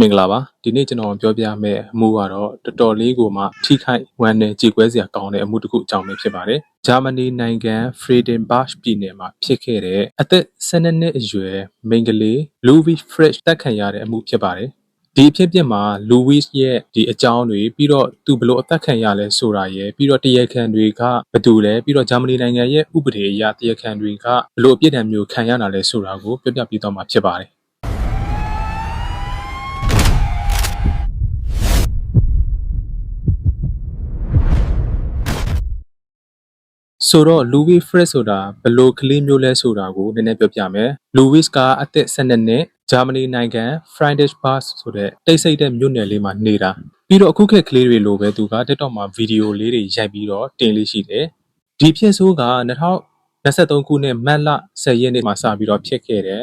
မင်္ဂလာပါဒီနေ့ကျွန်တော်ပြောပြမယ့်အမှုကတော့တော်တော်လေးကိုမှထိခိုက်ဝမ်းနည်းကြေကွဲစရာကောင်းတဲ့အမှုတစ်ခုအကြောင်းပဲဖြစ်ပါတယ်ဂျာမနီနိုင်ငံ Friedenbach ပြည်နယ်မှာဖြစ်ခဲ့တဲ့အသက်12နှစ်အရွယ်မိန်းကလေး Louis Fresh တက်ခံရတဲ့အမှုဖြစ်ပါတယ်ဒီအဖြစ်အပျက်မှာ Louis ရဲ့ဒီအကြောင်းတွေပြီးတော့သူဘလို့အသက်ခံရလဲဆိုတာရယ်ပြီးတော့တရားခံတွေကဘယ်သူလဲပြီးတော့ဂျာမနီနိုင်ငံရဲ့ဥပဒေအရတရားခံတွေကဘလို့အပြစ်ဒဏ်မျိုးခံရတာလဲဆိုတာကိုပြပြပေးသွားမှာဖြစ်ပါတယ် ဆိုတော့ Louis Fresh ဆိုတာဘယ်လိုကလေးမျိုးလဲဆိုတာကိုနည်းနည်းပြောပြမယ် Louis ကအသက်12နှစ်ဂျာမနီနိုင်ငံ Friedrichsbach ဆိုတဲ့တိတ်ဆိတ်တဲ့မြို့နယ်လေးမှာနေတာပြီးတော့အခုခေတ်ကလေးတွေလိုပဲသူက TikTok မှာဗီဒီယိုလေးတွေရိုက်ပြီးတော့တင်လေးရှိတယ်ဒီဖြစ်ဆိုးက2023ခုနှစ်မတ်လ10ရက်နေ့မှာစပြီးတော့ဖြစ်ခဲ့တယ်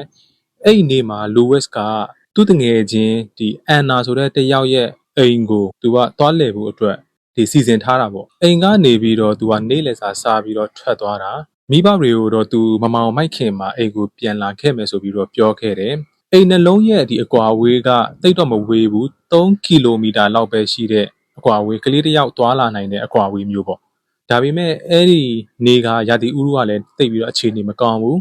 အဲ့ဒီနေ့မှာ Louis ကသူ့တငယ်ချင်းဒီအန်နာဆိုတဲ့တယောက်ရဲ့အိမ်ကိုသူကသွားလည်ဖို့အတွက် ဒီစီစဉ်ထားတာပေါ့အိမ်ကနေပြီးတော့ तू ကနေလေစာစားပြီးတော့ထွက်သွားတာမိဘတွေကိုတော့ तू မမောင်မိုက်ခင်မှာအိမ်ကိုပြန်လာခဲ့မယ်ဆိုပြီးတော့ပြောခဲ့တယ်အိမ်နှလုံးရဲ့ဒီအကွာအဝေးကတိတ်တော့မဝေးဘူး3ကီလိုမီတာလောက်ပဲရှိတဲ့အကွာအဝေးကလေးတစ်ယောက်သွားလာနိုင်တဲ့အကွာအဝေးမျိုးပေါ့ဒါပေမဲ့အဲ့ဒီနေကရာသီဥတုကလည်းတိတ်ပြီးတော့အခြေအနေမကောင်းဘူး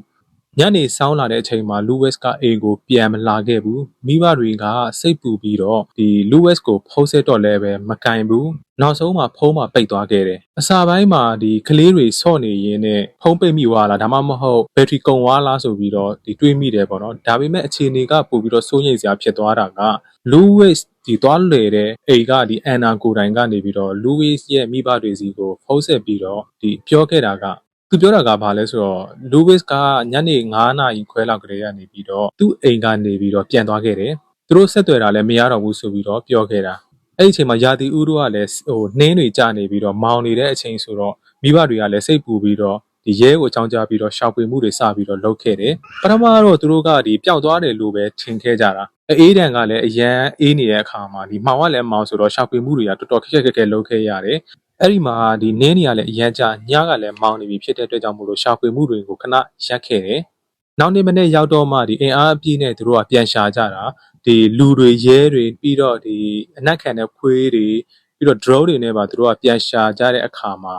ညနေဆောင်းလာတဲ့အချိန်မှာလူဝက်စ်ကအိမ်ကိုပြန်မလာခဲ့ဘူးမိဘတွေကစိတ်ပူပြီးတော့ဒီလူဝက်စ်ကိုဖုံးဆက်တော့လည်းပဲမကင်ဘူးနောက်ဆုံးမှာဖုံးမှာပိတ်သွားခဲ့တယ်။အစာပိုင်းမှာဒီကလေးတွေဆော့နေရင်းနဲ့ဖုံးပိတ်မိသွားလားဒါမှမဟုတ်ဘက်ထရီကုန်သွားလားဆိုပြီးတော့ဒီတွေးမိတယ်ပေါ့နော်။ဒါပေမဲ့အခြေအနေကပို့ပြီးတော့စိုးရိမ်စရာဖြစ်သွားတာက Louis ဒီသွားလွယ်တဲ့အိမ်ကဒီအန်နာကိုတိုင်ကနေပြီးတော့ Louis ရဲ့မိဘတွေစီကိုဖုံးဆက်ပြီးတော့ဒီပြောခဲ့တာက သူပြောတာကဘာလဲဆိုတော့ Louis ကညနေ9နာရီခွဲလောက်ကလေးကနေပြီးတော့သူ့အိမ်ကနေပြီးတော့ပြန်သွားခဲ့တယ်။သူတို့ဆက်သွယ်တာလည်းမရတော့ဘူးဆိုပြီးတော့ပြောခဲ့တာ။အဲ့ဒီအချိန်မှာယာတီဥတို့ကလည်းဟိုနှင်းတွေကျနေပြီးတော့မောင်းနေတဲ့အချိန်ဆိုတော့မိဘတွေကလည်းစိတ်ပူပြီးတော့ဒီရဲကိုအကြောင်းကြားပြီးတော့ရှောက်ပွေမှုတွေစပြီးတော့လုပ်ခဲ့တယ်။ပထမတော့သူတို့ကဒီပျောက်သွားတယ်လို့ပဲထင်ခဲ့ကြတာ။အေးတန်ကလည်းအရန်အေးနေတဲ့အခါမှာဒီမှောင်ကလည်းမောင်ဆိုတော့ရှောက်ပွေမှုတွေကတော်တော်ခက်ခက်ခက်ခက်လုပ်ခဲ့ရတယ်။ အဲ့ဒီမှာဒီနင်းနေရလည်းအရန်ကြညကလည်းမောင်းနေပြီဖြစ်တဲ့အတွက်ကြောင့်မို့လို့ရှောက်ပွေမှုတွေကိုခဏရက်ခဲ့တယ်။နောက်နေ့မနေ့ရောက်တော့မှဒီအင်အားအပြည့်နဲ့သူတို့ကပြန်ရှာကြတာဒီလူတွေရဲတွေပြီးတော့ဒီအနက်ခံတဲ့ခွေးတွေပြီးတော့ drone တွေနဲ့ပါသူတို့ကပြန်ရှာကြတဲ့အခါမှာ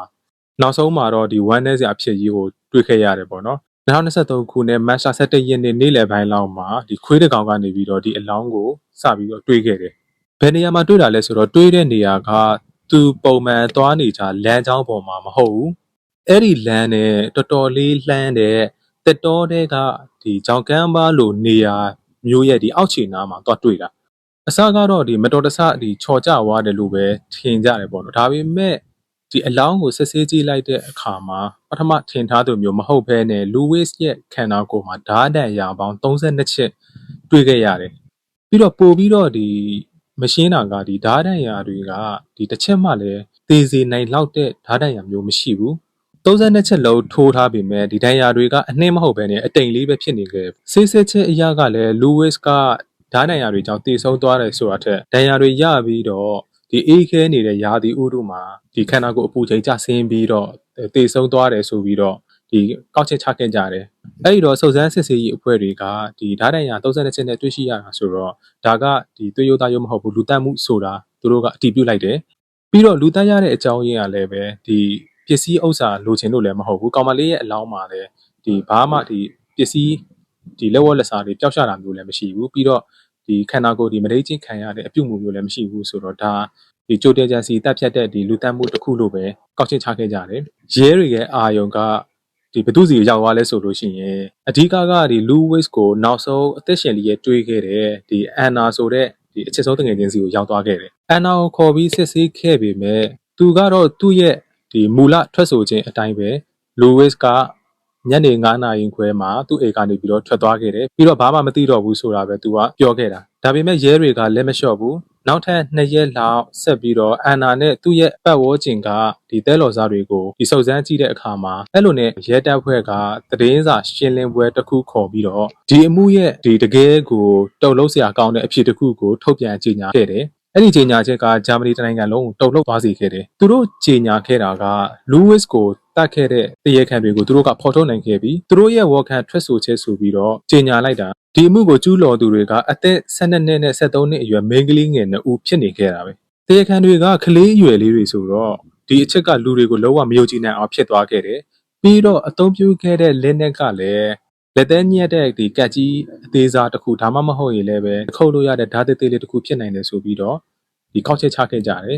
နောက်ဆုံးမှာတော့ဒီ one day စရာအဖြစ်ကြီးကိုတွေ့ခဲ့ရတယ်ပေါ့နော်2023ခုနှစ်မတ်လ17ရက်နေ့နေ့လယ်ပိုင်းလောက်မှာဒီခွေးတစ်ကောင်ကနေပြီးတော့ဒီအလောင်းကိုစပြီးတော့တွေးခဲ့တယ်။ဘယ်နေရာမှာတွေ့တာလဲဆိုတော့တွေးတဲ့နေရာက သူပုံမှန်သွားနေကြလမ်းကြောင်းပေါ်မှာမဟုတ်ဘူး။အဲ့ဒီလမ်းနဲ့တော်တော်လေးလှမ်းတဲ့တက်တော်တဲ့ကဒီကြောင်ကမ်းပါလိုနေရာမျိုးရဲ့ဒီအောက်ခြေနားမှာသွားတွေ့တာအစကတော့ဒီမတော်တဆဒီချော်ကြွားတယ်လို့ပဲထင်ကြတယ်ပေါ့နော်ဒါပေမဲ့ဒီအလောင်းကိုဆက်ဆေးကြည့်လိုက်တဲ့အခါမှာပထမထင်ထားသူမျိုးမဟုတ်ဘဲနဲ့လူဝစ်ရဲ့ခန္ဓာကိုယ်မှာဓာတ်တန်ရာပေါင်း32ချက်တွေ့ခဲ့ရတယ်ပြီးတော့ပို့ပြီးတော့ဒီ မရှင်းတာကဒီဓာတ်တန်ရာတွေကဒီတစ်ချက်မှလည်းသေစေနိုင်လောက်တဲ့ဓာတ်တန်ရာမျိုးမရှိဘူး32ချက်လုံးထိုးထားပေမဲ့ဒီဒဏ်ရာတွေကအနှင်းမဟုတ်ဘဲနဲ့အတိမ်လေးပဲဖြစ်နေခဲ့ဆေးဆေးချက်အရာကလည်းလူဝစ်ကဓာတ်ဒဏ်ရာတွေကြောင့်တည်ဆုံးသွားတယ်ဆိုတာထက်ဒဏ်ရာတွေရပြီးတော့ဒီအေးခဲနေတဲ့ရာသီဥတုမှာဒီခန္ဓာကိုယ်အပူချိန်ကျဆင်းပြီးတော့တည်ဆုံးသွားတယ်ဆိုပြီးတော့ ဒီကောက်ချက်ချခဲ့ကြတယ်အဲ့ဒီတော့စုံစမ်းစစ်ဆေးရေးအဖွဲ့တွေကဒီဓာတ်ဒဏ်ရာ32ချက်နဲ့တွေ့ရှိရတာဆိုတော့ဒါကဒီသွေးရိုးသားရိုးမဟုတ်ဘူးလူတက်မှုဆိုတာသူတို့ကအတည်ပြုလိုက်တယ်ပြီးတော့လူတက်ရတဲ့အကြောင်းရင်းကလည်းပဲဒီပစ္စည်းဥစ္စာလိုချင်လို့လည်းမဟုတ်ဘူးကောင်မလေးရဲ့အလောင်းမှာလည်းဒီဘာမှဒီပစ္စည်းဒီလက်ဝက်လက်စားတွေပျောက်ရှတာမျိုးလည်းမရှိဘူးပြီးတော့ဒီခန္ဓာကိုယ်ဒီမရိတ်ချင်းခံရတဲ့အပြုတ်မှုမျိုးလည်းမရှိဘူးဆိုတော့ဒါဒီကြိုတဲဂျန်စီတက်ဖြတ်တဲ့ဒီလူတက်မှုတစ်ခုလို့ပဲကောက်ချက်ချခဲ့ကြတယ်ရဲတွေရဲ့အာယုံက ဒီဘသူစီရောက်သွားလဲဆိုလို့ရှိရင်အဓိကကဒီလူဝစ်ကိုနောက်ဆုံးအသက်ရှင်လေးရဲ့တွေးခဲ့တဲ့ဒီအန်နာဆိုတဲ့ဒီအချက်ဆုံးတငယ်ချင်းစီကိုရောက်သွားခဲ့တယ်အန်နာကိုခေါ်ပြီးစစ်ဆေးခဲ့ပေမဲ့သူကတော့သူ့ရဲ့ဒီမူလထွက်ဆိုခြင်းအတိုင်းပဲလူဝစ်ကညနေ9နာရီခွဲမှာသူ့အိမ်ကနေပြီးတော့ထွက်သွားခဲ့တယ်ပြီးတော့ဘာမှမသိတော့ဘူးဆိုတာပဲသူကပြောခဲ့တာဒါပေမဲ့ရဲတွေကလက်မလျှော့ဘူး နောက်ထပ်နှစ်ရက်လောက်ဆက်ပြီးတော့အန်နာနဲ့သူ့ရဲ့ပတ်ဝန်းကျင်ကဒီတဲလော်စားတွေကိုဒီစုံစမ်းကြည့်တဲ့အခါမှာအဲ့လိုနဲ့ရဲတပ်ဖွဲ့ကသတင်းစာရှင်းလင်းပွဲတစ်ခုခေါ်ပြီးတော့ဒီအမှုရဲ့ဒီတကယ်ကိုတုံလုံးစရာကောင်းတဲ့အဖြစ်တစ်ခုကိုထုတ်ပြန်ကြေညာခဲ့တယ်အဲ့ဒီကြေညာချက်ကဂျာမနီတိုင်းနိုင်ငံလုံးကိုတုံ့လှုပ်သွားစေခဲ့တယ်။သူတို့ကြေညာခဲ့တာကလူးဝစ်ကို တတတ်ခဲ့တဲ့တရားခံတွေကိုသူတို့ကဖော်ထုတ်နိုင်ခဲ့ပြီးသူတို့ရဲ့ဝေါ်ခံထွက်ဆိုချက်ဆိုပြီးတော့ကြေညာလိုက်တာဒီအမှုကိုကျူးလွန်သူတွေကအသက်12နှစ်နဲ့13နှစ်အရွယ်မိန်းကလေးငယ်နှစ်ဦးဖြစ်နေခဲ့တာပဲတရားခံတွေကကလေးအရွယ်လေးတွေဆိုတော့ဒီအချက်ကလူတွေကိုလုံးဝမယုံကြည်နိုင်အောင်ဖြစ်သွားခဲ့တယ်ပြီးတော့အသုံးပြုခဲ့တဲ့လက်နက်ကလည်းလက်သေးညက်တဲ့ဒီကတ်ကြီးအသေးစားတစ်ခုဒါမှမဟုတ်ရင်လည်းပဲခုတ်လို့ရတဲ့ဓာတ်သေးသေးလေးတစ်ခုဖြစ်နိုင်တယ်ဆိုပြီးတော့ဒီကောက်ချက်ချခဲ့ကြတယ်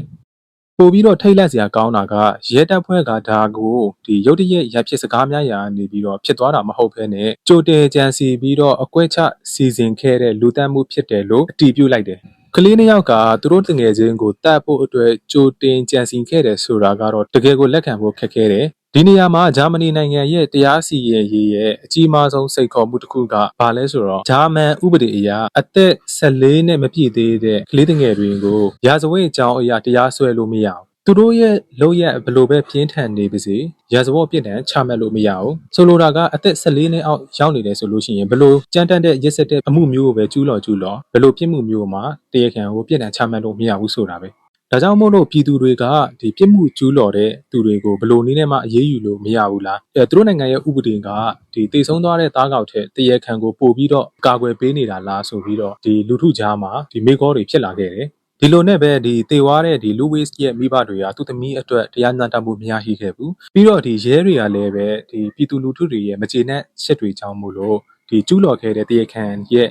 ပို့ပြီးတော့ထိတ်လန့်စရာကောင်းတာကရဲတပ်ဖွဲ့ကဒါကိုဒီရုတ်တရက်ရပ်ဖြစ်စကားများရာနေပြီးတော့ဖြစ်သွားတာမဟုတ်ဘဲနဲ့ကြိုတင်ကြံစီပြီးတော့အကွက်ချစီစဉ်ခဲ့တဲ့လူတန်းမှုဖြစ်တယ်လို့အတည်ပြုလိုက်တယ် ကလေးနှစ်ယောက်ကသူတို့တငယ်ချင်းကိုတတ်ဖို့အတွက်ကြိုတင်ကြံစည်ခဲ့တယ်ဆိုတာကတော့တကယ်ကိုလက်ခံဖို့ခက်ခဲတယ်ဒီနေရာမှာဂျာမနီနိုင်ငံရဲ့တရားစီရင်ရေးရဲ့အကြီးမားဆုံးစိတ်ခေါ်မှုတစ်ခုကဘာလဲဆိုတော့ဂျာမန်ဥပဒေအရအသက်14နဲ့မပြည့်သေးတဲ့ကလေးငယ်တွေကိုရာဇဝတ်အကြောင်းအရာတရားစွဲလို့မရဘူး သူတို့ရဲ့လုပ်ရက်ဘယ်လိုပဲပြင်းထန်နေပါစေရာဇဝတ်ပြစ်ဒဏ်ချမှတ်လို့မရဘူးဆိုလိုတာကအသက်14နှစ်အောက်ရောက်နေတယ်ဆိုလို့ရှိရင်ဘယ်လိုကြမ်းတမ်းတဲ့ရစ်စက်တဲ့အမှုမျိုးကိုပဲကျူးလွန်ကျူးလွန်ဘယ်လိုပြစ်မှုမျိုးမှာတရားခံကိုပြစ်ဒဏ်ချမှတ်လို့မရဘူးဆိုတာပဲဒါကြောင့်မို့လို့ပြည်သူတွေကဒီပြစ်မှုကျူးလွန်တဲ့သူတွေကိုဘယ်လိုနည်းနဲ့မှအရေးယူလို့မရဘူးလားအဲသူတို့နိုင်ငံရဲ့ဥပဒေကဒီတည်ဆုံးသွားတဲ့သားကောက်ထက်တရေခံကိုပို့ပြီးတော့ကာကွယ်ပေးနေတာလားဆိုပြီးတော့ဒီလူထုကြားမှာဒီမေကောတွေဖြစ်လာခဲ့တယ် ဒီလိုနဲ့ပဲဒီတေဝါတဲ့ဒီလူဝစ်ရဲ့မိဘတွေကသူ့သမီးအတွက်တရားညှတမှုမရရှိခဲ့ဘူးပြီးတော့ဒီရဲတွေကလည်းပဲဒီပြည်သူလူထုတွေရဲ့မကျေနပ်ချက်တွေကြောင့်မို့လို့ဒီကျူးလွန်ခဲ့တဲ့တရေခံရဲ့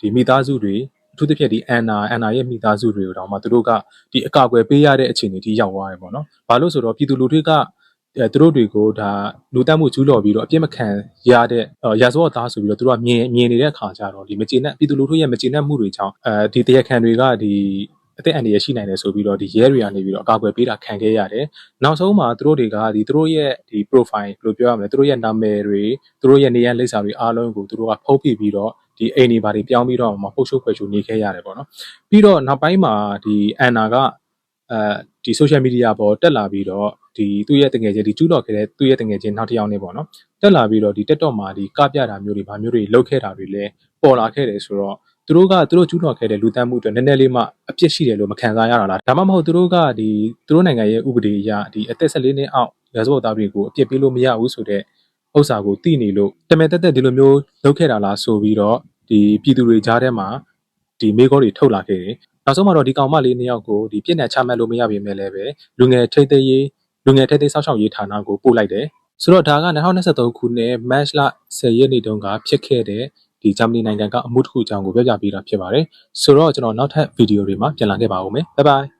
ဒီမိသားစုတွေအထူးသဖြင့်ဒီအန်နာအန်နာရဲ့မိသားစုတွေကိုတောင်မှသူတို့ကဒီအကာအကွယ်ပေးရတဲ့အခြေအနေထိရောက်သွားတယ်ပေါ့နော်။ဘာလို့ဆိုတော့ပြည်သူလူထုကအဲသူတို့တွေကိုဒါလူတက်မှုကျူးလွန်ပြီးတော့အပြစ်မခံရတဲ့အော်ရာဇဝတ်သားဆိုပြီးတော့သူတို့ကမြင်မြင်နေတဲ့အခါကျတော့ဒီမကျေနပ်ပြည်သူလူထုရဲ့မကျေနပ်မှုတွေကြောင့်အဲဒီတရားခံတွေကဒီ အသက်အန္တရာယ်ရှိနိုင်တယ်ဆိုပြီးတော့ဒီရဲတွေကနေပြီးတော့အကာအကွယ်ပေးတာခံခဲ့ရတယ်။နောက်ဆုံးမှာသူတို့တွေကဒီသူတို့ရဲ့ဒီ profile ဘယ်လိုပြောရမလဲသူတို့ရဲ့နာမည်တွေသူတို့ရဲ့နေရာလိပ်စာတွေအားလုံးကိုသူတို့ကဖုံးပြပြီးတော့ဒီအိမ်တွေဘာတွေပြောင်းပြီးတော့မှပုတ်ရှုပ်ခွဲရှုနေခဲ့ရတယ်ပေါ့နော်။ပြီးတော့နောက်ပိုင်းမှာဒီအန်နာကအဲဒီ social media ပေါ်တက်လာပြီးတော့ဒီသူ့ရဲ့တငယ်ချင်းဒီကျူးတော်ခဲ့တဲ့သူ့ရဲ့တငယ်ချင်းနောက်တစ်ယောက်နေပေါ့နော်တက်လာပြီးတော့ဒီ TikTok မှာဒီကပြတာမျိုးတွေဗာမျိုးတွေလုပ်ခဲ့တာတွေလည်းပေါ်လာခဲ့တယ်ဆိုတော့ သူတို့ကသူတို့ကျူးတော်ခဲ့တဲ့လူတန်းမှုအတွက်နည်းနည်းလေးမှအပြစ်ရှိတယ်လို့မခံစားရတာလားဒါမှမဟုတ်သူတို့ကဒီသူတို့နိုင်ငံရဲ့ဥပဒေအရဒီအသက်14နှစ်အောက်ရာဇဝတ်သားတွေကိုအပြစ်ပေးလို့မရဘူးဆိုတဲ့ဥစ္စာကိုသိနေလို့တမန်တက်တက်ဒီလိုမျိုးလုပ်ခဲ့တာလားဆိုပြီးတော့ဒီပြည်သူတွေကြားထဲမှာဒီမေကောတွေထုတ်လာခဲ့တယ်နောက်ဆုံးမှာတော့ဒီကောင်မလေးနှစ်ယောက်ကိုဒီပြစ်ဒဏ်ချမှတ်လို့မရပေမဲ့လည်းပဲလူငယ်ထိတ်သိမ်းရေးလူငယ်ထိတ်သိမ်းစောင့်ရှောက်ရေးဌာနကိုပို့လိုက်တယ်ဆိုတော့ဒါက2023ခုနှစ် March လ10ရက်နေ့တုန်းကဖြစ်ခဲ့တဲ့ ဒီဂျာမနီနိုင်ငံကအမှုတစ်ခုအကြောင်းကိုပြောပြပေးတာဖြစ်ပါတယ်ဆိုတော့ကျွန်တော်နောက်ထပ်ဗီဒီယိုတွေမှာပြန်လာခဲ့ပါဦးမယ်ဘိုင်ဘိုင်